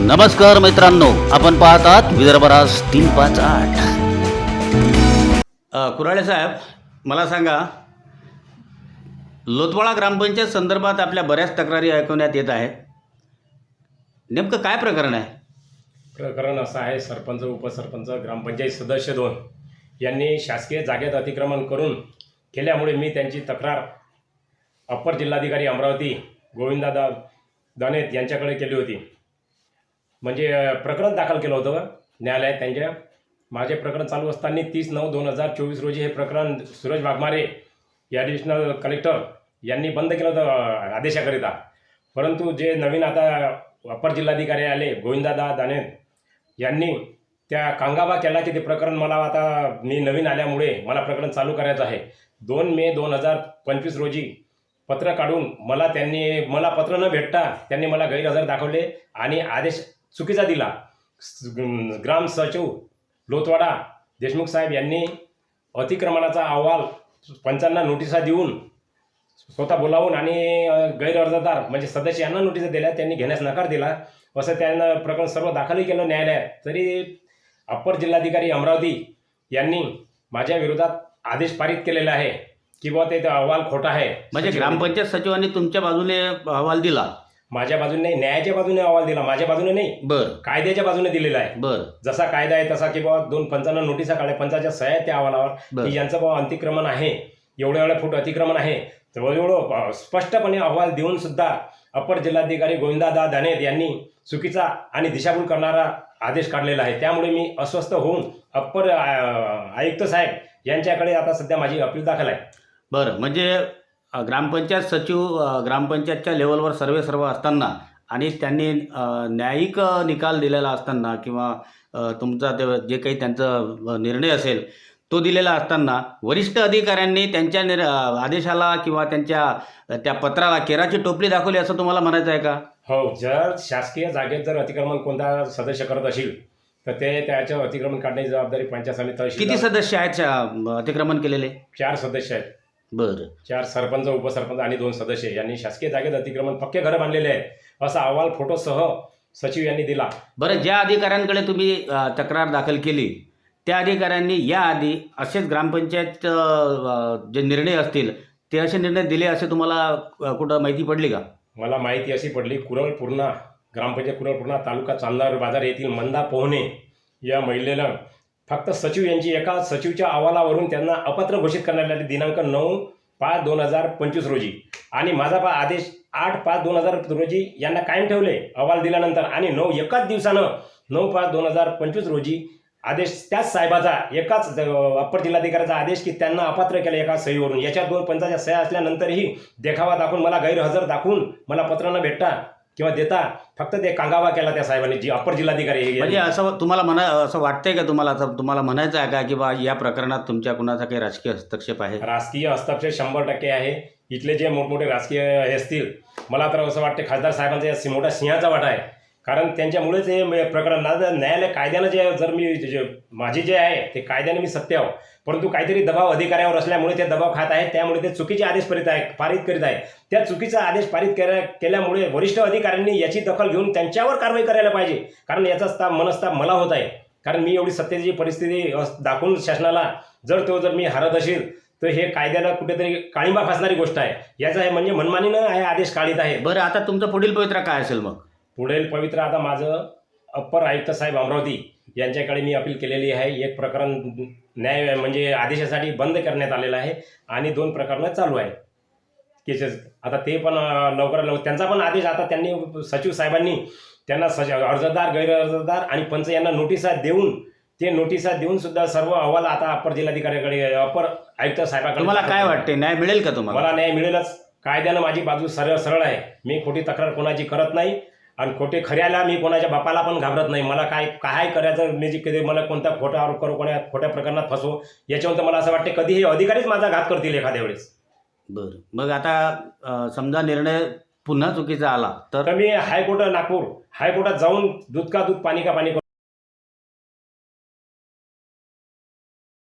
नमस्कार मित्रांनो आपण पाहतात विदर्भराज तीन पाच आठ. कुराळे साहेब मला सांगा लोतवाडा ग्रामपंचायत संदर्भात आपल्या बऱ्याच तक्रारी ऐकवण्यात येत आहेत. नेमकं काय प्रकरण आहे? प्रकरण असं आहे सरपंच उपसरपंच ग्रामपंचायत सदस्य दोन यांनी शासकीय जागेत अतिक्रमण करून केल्यामुळे मी त्यांची तक्रार अप्पर जिल्हाधिकारी अमरावती गोविंदादा दानेत यांच्याकडे केली होती. म्हणजे प्रकरण दाखल केलं होतं न्यायालयात त्यांच्या माझे प्रकरण चालू असताना तीस नऊ दोन हजार चोवीस रोजी हे प्रकरण सूरज वाघमारे या ॲडिशनल कलेक्टर यांनी बंद केलं होतं आदेशाकरिता. परंतु जे नवीन आता अपर जिल्हाधिकारी आले गोविंदादा दानेत यांनी त्या कांगाबा केला की ते प्रकरण मला आता मी नवीन आल्यामुळे मला प्रकरण चालू करायचं आहे. दोन मे दोन हजार पंचवीस रोजी पत्र काढून मला त्यांनी मला पत्र न भेटता त्यांनी मला गैरहजर दाखवले आणि आदेश चुकीचा दिला. ग्राम सचिव लोतवाडा देशमुख साहेब यांनी अतिक्रमणाचा अहवाल पंचांना नोटिसा देऊन स्वतः बोलावून आणि गैरअर्जदार म्हणजे सदस्य यांना नोटिसा दिल्या. त्यांनी घेण्यास नकार दिला. असं त्यांना प्रकरण सर्व दाखलही केलं न्यायालयात. तरी अप्पर जिल्हाधिकारी अमरावती यांनी माझ्या विरोधात आदेश पारित केलेला आहे. की बुवा ते अहवाल खोटा आहे. म्हणजे ग्रामपंचायत सचिवांनी तुमच्या बाजूने अहवाल दिला. माझ्या बाजूने नाही न्यायाच्या बाजूने अहवाल दिला माझ्या बाजूने नाही. बर. कायद्याच्या बाजूने दिलेला आहे. बर. जसा कायदा आहे तसा की बाबा दोन पंचांना नोटिसा काढल्या पंचाच्या सह्या आहेत त्या अहवालावर बर. की यांचं बाबा अतिक्रमण आहे एवढ्या एवढ्या फूट अतिक्रमण आहे तर एवढं अ, स्पष्टपणे अहवाल देऊन सुद्धा अप्पर जिल्हाधिकारी गोविंदादा दानेत यांनी चुकीचा आणि दिशाभूल करणारा आदेश काढलेला आहे. त्यामुळे मी अस्वस्थ होऊन अप्पर अ, आयुक्त साहेब यांच्याकडे आता सध्या माझी अपील दाखल आहे. बरं. म्हणजे ग्रामपंचायत सचिव ग्रामपंचायतच्या लेवलवर सर्वे सर्व असताना आणि त्यांनी न्यायिक निकाल दिलेला असताना किंवा तुमचा ते जे काही त्यांचा निर्णय असेल तो दिलेला असताना वरिष्ठ अधिकाऱ्यांनी त्यांच्या निर आदेशाला किंवा त्यांच्या त्या पत्राला केराची टोपली दाखवली असं तुम्हाला म्हणायचं आहे का? हो जर शासकीय जागेत जर अतिक्रमण कोणता सदस्य करत असेल तर ते त्याचं अतिक्रमण काढण्याची जबाबदारी पंचायत समिती किती सदस्य आहेत अतिक्रमण केलेले? चार सदस्य आहेत. बरं. चार सरपंच उपसरपंच आणि दोन सदस्य यांनी शासकीय जागेत अतिक्रमण पक्के घरं बांधलेले आहेत असा अहवाल फोटोसह सचिव यांनी दिला. बरं ज्या अधिकाऱ्यांकडे तुम्ही अ, तक्रार दाखल केली त्या अधिकाऱ्यांनी याआधी असेच ग्रामपंचायत अ, जे निर्णय असतील ते असे निर्णय दिले असे तुम्हाला अ, कुठं माहिती पडली का? मला माहिती अशी पडली कुरळ पूर्णा ग्रामपंचायत कुरळ पूर्णा तालुका चांदार बाजार येथील मंदा पोहणे या महिलेला फक्त सचिव यांची एका सचिवच्या अहवालावरून त्यांना अपात्र घोषित करण्यात आले. दिनांक नऊ पाच दोन हजार पंचवीस रोजी. आणि माझा पा आदेश आठ पाच दोन हजार रोजी यांना कायम ठेवले. अहवाल दिल्यानंतर आणि नऊ एकाच दिवसानं नऊ पाच दोन हजार पंचवीस रोजी आदेश त्याच साहेबाचा एकाच अप्पर जिल्हाधिकाऱ्याचा आदेश की त्यांना अपात्र केलं एका सहीवरून. याच्या दोन पंचाच्या सह्या असल्यानंतरही देखावा दाखवून मला गैरहजर दाखवून मला पत्र न भेटता किंवा देता फक्त ते कांगावा केला त्या साहेबांनी जी अप्पर जिल्हाधिकारी यांनी. म्हणजे असं तुम्हाला म्हणा असं वाटतंय का तुम्हाला? असं तुम्हाला म्हणायचं आहे का की बा या प्रकरणात तुमच्या कुणाचा काही राजकीय हस्तक्षेप आहे? राजकीय हस्तक्षेप शंभर टक्के आहे. इथले जे मोठमोठे राजकीय हे असतील मला तर असं वाटते खासदार साहेबांचा या सि- मोठा सिंहाचा वाटा आहे. कारण त्यांच्यामुळेच हे प्रकरण न्यायालय कायद्यानं जे जर मी जे माझे जे आहे ते कायद्याने मी सत्य आहो परंतु काहीतरी दबाव अधिकाऱ्यावर असल्यामुळे ते दबाव खात आहे त्यामुळे ते चुकीचे आदेश पारित आहे पारित करीत आहे त्या चुकीचा आदेश पारित केल्या केल्यामुळे वरिष्ठ अधिकाऱ्यांनी याची दखल घेऊन त्यांच्यावर कारवाई करायला पाहिजे. कारण याचा स्ताप मनस्ताप मला होत आहे. कारण मी एवढी सत्तेची परिस्थिती दाखवून शासनाला जर तो जर मी हरत असेल तर हे कायद्याला कुठेतरी काळिंबा फासणारी गोष्ट आहे. याचा हे म्हणजे मनमानीनं हे आदेश काढीत आहे बरं आता तुमचं पुढील पवित्रा काय असेल मग? पुढील पवित्र आता माझं अप्पर आयुक्त साहेब अमरावती यांच्याकडे मी अपील केलेली आहे. एक प्रकरण न्याय म्हणजे आदेशासाठी बंद करण्यात आलेलं आहे आणि दोन प्रकरणं चालू आहे केसेस आता ते पण लवकरात लवकर त्यांचा पण आदेश आता त्यांनी सचिव साहेबांनी त्यांना सच अर्जदार गैरअर्जदार आणि पंच यांना नोटिसा देऊन ते नोटिसा देऊन सुद्धा सर्व अहवाल आता अप्पर जिल्हाधिकाऱ्याकडे अप्पर आयुक्त साहेबांकडे तुम्हाला काय वाटते? न्याय मिळेल का तुम्हाला? मला न्याय मिळेलच. कायद्यानं माझी बाजू सरळ सरळ आहे. मी खोटी तक्रार कोणाची करत नाही. आणि खोटे खऱ्याला मी कोणाच्या बापाला पण घाबरत नाही. मला काय काय करायचं मी जे कधी मला कोणता खोटा आरोप करू कोणा खोट्या प्रकरणात फसवू याच्यावर मला असं वाटते कधी हे अधिकारीच माझा घात करतील एखाद्या वेळेस. बरं. मग आता समजा निर्णय पुन्हा चुकीचा आला तर? मी हायकोर्ट नागपूर हायकोर्टात जाऊन दूध का दूध पाणी का पाणी